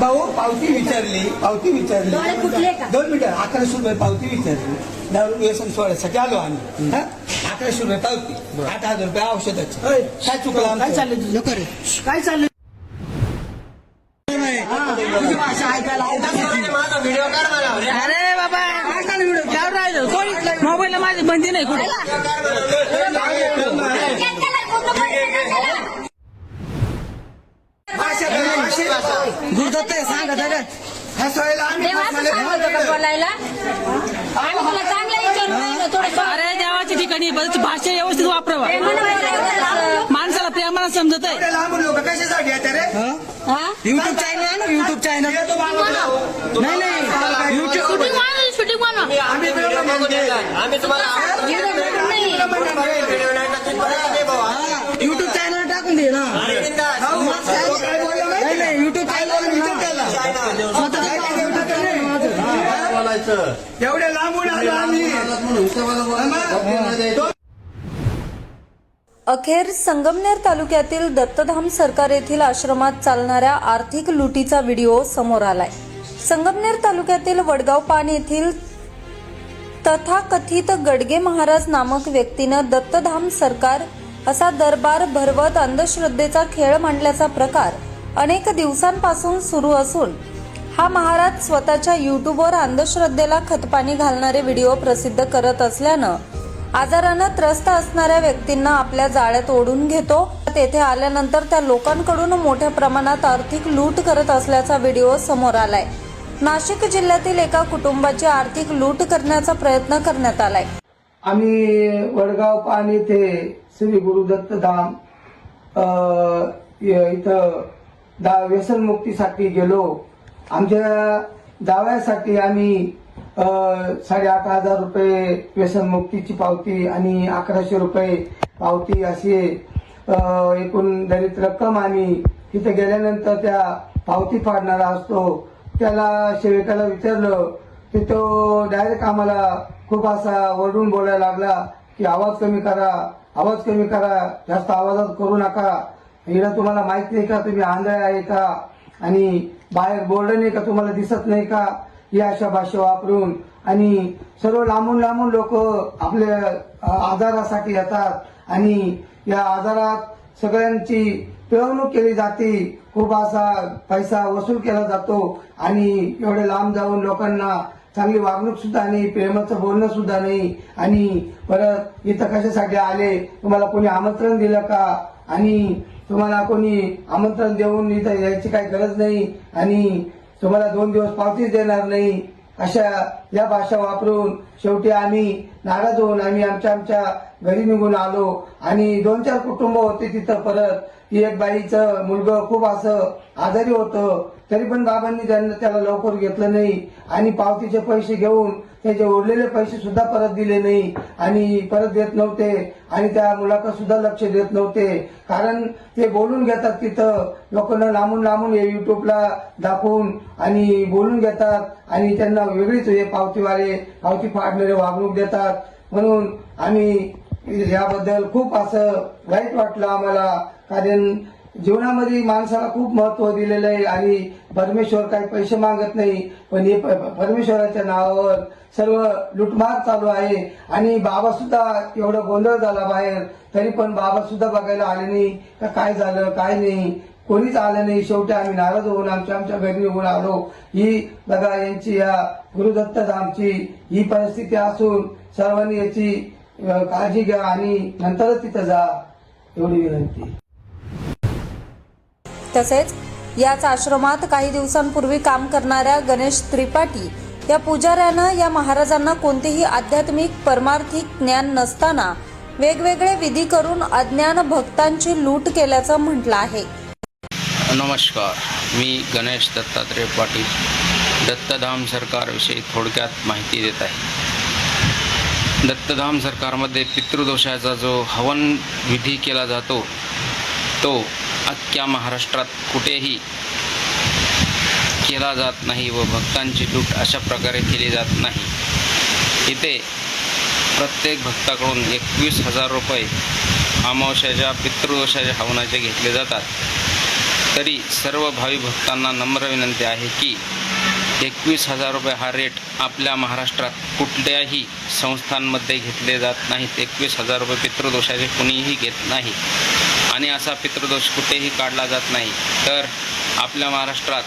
भाऊ पावती विचारली पावती विचारली डोळे फुटले का? दोन मिनिटं अकराशे रुपये पावती विचारली दारू व्यसन सोडायसाठी आलो आम्ही हा? अकराशे रुपये पावती आठ हजार रुपये औषधाची. काय चुकलं काय? चाललंय तुझं. काय चाललंय हा, तुझी भाषा ऐकायला आवडत नाही. अरे बाबा काय राहिलं कोणी मोबाईलला माझी बंदी नाही कुठे भाषा करा, भाषा. आहे, सांगा दादा. हसवायला आम्ही देवाचं बसलेले. सांगतो का बोलायला? आम्ही तुला चांगलं विचारून राहिलो, थोडं अरे देवाच्या ठिकाणी बरं भाषा व्यवस्थित वापरावा. प्रेमानं. माणसाला प्रेमानं समजत आहे एवढे लांबून लोक कशासाठी रे? हा? युट्यूब चॅनल आहे ना? युट्यूब चॅनल येतो. नाही नाही. YouTube shooting shooting. आम्ही. युट्यूब चॅनल टाकून दे ना भाऊ, काय बोलला माहिती नाही नाही युट्यूब काय चॅनल बोलला विचार त्याला. स्वतःचं YouTube channel आहे माझं. एवढे लांबून आलो आम्ही. तो अखेर संगमनेर तालुक्यातील दत्तधाम सरकार येथील आश्रमात चालणाऱ्या आर्थिक लुटीचा व्हिडिओ समोर आलाय. संगमनेर तालुक्यातील वडगाव पान येथील तथाकथित गडगे महाराज नामक व्यक्तीनं दत्तधाम सरकार असा दरबार भरवत अंधश्रद्धेचा खेळ मांडल्याचा प्रकार अनेक दिवसांपासून सुरू असून हा महाराज स्वतःच्या युट्यूबवर अंधश्रद्धेला खतपाणी घालणारे व्हिडिओ प्रसिद्ध करत असल्यानं आजारानं त्रस्त असणाऱ्या व्यक्तींना आपल्या जाळ्यात ओढून घेतो. तेथे आल्यानंतर त्या लोकांकडून मोठ्या प्रमाणात आर्थिक लूट करत असल्याचा व्हिडिओ समोर आलाय. नाशिक जिल्ह्यातील एका कुटुंबाची आर्थिक लूट करण्याचा प्रयत्न करण्यात आलाय. आम्ही वडगाव पाणी ते श्री गुरुदत्त धाम इथं व्यसनमुक्तीसाठी गेलो. आमच्या दाव्यासाठी आम्ही साडे साडेआठ हजार रुपये व्यसनमुक्तीची पावती आणि अकराशे रुपये पावती अशी एकूण दलित रक्कम आम्ही तिथे गेल्यानंतर त्या पावती फाडणारा असतो. त्याला सेविकाला विचारलं की तो डायरेक्ट आम्हाला खूप असा ओरडून बोलायला लागला की आवाज कमी करा आवाज कमी करा जास्त आवाजात करू नका. हिला तुम्हाला माहीत नाही का तुम्ही आंधळे आहे का? आणि बाहेर बोर्ड नाही का तुम्हाला दिसत नाही का? या अशा भाषा वापरून. आणि सर्व लांबून लांबून लोक आपल्या आजारासाठी येतात. आणि या आजारात सगळ्यांची पिळवणूक केली जाते. खूप असा पैसा वसूल केला जातो. आणि एवढे लांब जाऊन लोकांना चांगली वागणूक सुद्धा नाही प्रेमाचं बोलणं सुद्धा नाही. आणि परत इथं कशासाठी आले? तुम्हाला कोणी आमंत्रण दिलं का? आणि तुम्हाला कोणी आमंत्रण देऊन इथं यायची काही गरज नाही आणि तुम्हाला दोन दिवस पावतीच देणार नाही अशा या भाषा वापरून शेवटी आम्ही नाराज होऊन आम्ही आमच्या आमच्या घरी निघून आलो. आणि दोन चार कुटुंब होते तिथं परत. ती एक बाईचं मुलगं खूप असं आजारी होतं. तरी पण बाबांनी त्यांना त्याला लवकर घेतलं नाही. आणि पावतीचे पैसे घेऊन त्याचे उरलेले पैसे सुद्धा परत दिले नाही. आणि परत देत नव्हते. आणि त्या मुलाकडे सुद्धा लक्ष देत नव्हते. कारण ते बोलून घेतात तिथं. लोकांना लांबून लांबून हे युट्यूबला दाखवून आणि बोलून घेतात. आणि त्यांना वेगळीच हे पावतीवाले पावती फाडणारे वागणूक देतात. म्हणून आम्ही याबद्दल खूप असं वाईट वाटलं आम्हाला. कारण जीवनामध्ये माणसाला खूप महत्त्व दिलेलं आहे आणि परमेश्वर काही पैसे मागत नाही. पण हे परमेश्वराच्या नावावर सर्व लुटमार चालू आहे. आणि बाबा सुद्धा एवढं गोंधळ झाला बाहेर. तरी पण बाबा सुद्धा बघायला आले नाही का काय झालं काय नाही. कोणीच आलं नाही. शेवटी आम्ही नाराज होऊन आमच्या आमच्या घरी निघून आलो. ही बघा यांची या गुरुदत्त धामची ही परिस्थिती असून सर्वांनी याची काळजी घ्या आणि नंतरच तिथं जा एवढी विनंती. तसेच याच आश्रमात काही दिवसांपूर्वी काम करणाऱ्या गणेश त्रिपाठी या पुजाऱ्यानं या महाराजांना कोणतेही आध्यात्मिक परमार्थिक ज्ञान नसताना वेगवेगळे विधी करून अज्ञान भक्तांची लूट केल्याचं म्हटलं आहे. नमस्कार मी गणेश दत्तात्रय पाटील दत्तधाम सरकारविषयी थोडक्यात माहिती देत आहे. दत्तधाम सरकारमध्ये पितृदोषाचा जो हवन विधी केला जातो तो अख्ख्या महाराष्ट्रात कुठेही केला जात नाही व भक्तांची लूट अशा प्रकारे केली जात नाही. इथे प्रत्येक भक्ताकडून एकवीस हजार रुपये अमावश्याच्या पितृदोषाच्या हवनाचे घेतले जातात. तरी सर्व भावी भक्तांना नम्र विनंती आहे की एकवीस हजार रुपये हा रेट आपल्या महाराष्ट्रात कुठल्याही संस्थांमध्ये घेतले जात नाहीत. एकवीस हजार रुपये पितृदोषाचे कुणीही घेत नाही. आणि असा पितृदोष कुठेही काढला जात नाही. तर आपल्या महाराष्ट्रात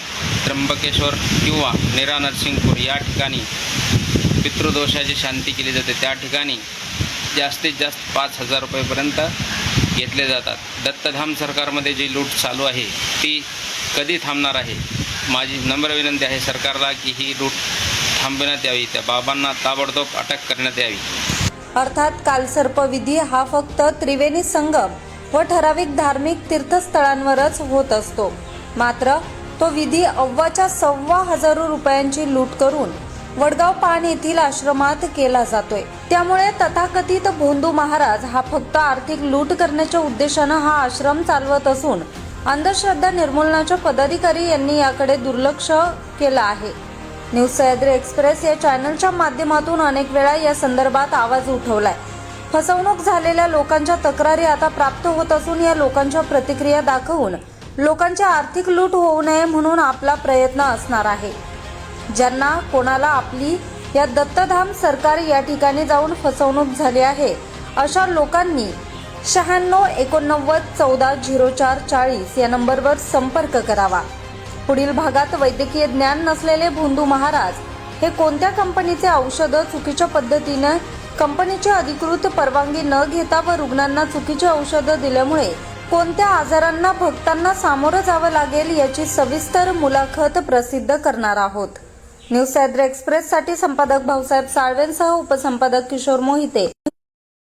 त्र्यंबकेश्वर किंवा निरा नरसिंगपूर या ठिकाणी पितृदोषाची शांती केली जाते. त्या ठिकाणी जास्तीत जास्त पाच हजार रुपयेपर्यंत घेतले जातात. दत्तधाम सरकारमध्ये जी लूट चालू आहे ती कधी थांबणार आहे? माझी नम्र विनंती आहे सरकारला की ही लूट थांबविण्यात यावी त्या बाबांना ताबडतोब अटक करण्यात यावी. अर्थात कालसर्पविधी हा फक्त त्रिवेणी संगम व ठराविक धार्मिक तीर्थस्थळांवरच होत असतो. मात्र तो विधी अव्वाच्या सव्वा हजारो रुपयांची लूट करून वडगाव पान येथील आश्रमात केला जातोय. त्यामुळे तथाकथित भोंदू महाराज हा फक्त आर्थिक लूट करण्याच्या उद्देशानं हा आश्रम चालवत असून अंधश्रद्धा निर्मूलनाच्या पदाधिकारी यांनी याकडे दुर्लक्ष केलं आहे. न्यूज सह्याद्री एक्सप्रेस या चॅनलच्या माध्यमातून अनेक वेळा या संदर्भात आवाज उठवलाय. फसवणूक झालेल्या लोकांच्या तक्रारी आता प्राप्त होत असून या लोकांच्या प्रतिक्रिया दाखवून लोकांची आर्थिक लूट होऊ नये म्हणून आपला प्रयत्न असणार आहे. ज्यांना कोणाला आपली या दत्तधाम सरकार या ठिकाणी जाऊन फसवणूक झाली आहे अशा लोकांनी शहाण्णव एकोणनव्वद चौदा झिरो चार चाळीस या नंबरवर संपर्क करावा. पुढील भागात वैद्यकीय ज्ञान नसलेले भोंदू महाराज हे कोणत्या कंपनीचे औषधं चुकीच्या पद्धतीनं कंपनीची अधिकृत परवानगी न घेता व रुग्णांना चुकीची औषधं दिल्यामुळे कोणत्या आजारांना भक्तांना सामोरं जावं लागेल याची सविस्तर मुलाखत प्रसिद्ध करणार आहोत. न्यूज सॅद्र एक्सप्रेससाठी संपादक भाऊसाहेब साळवेंसह उपसंपादक किशोर मोहिते.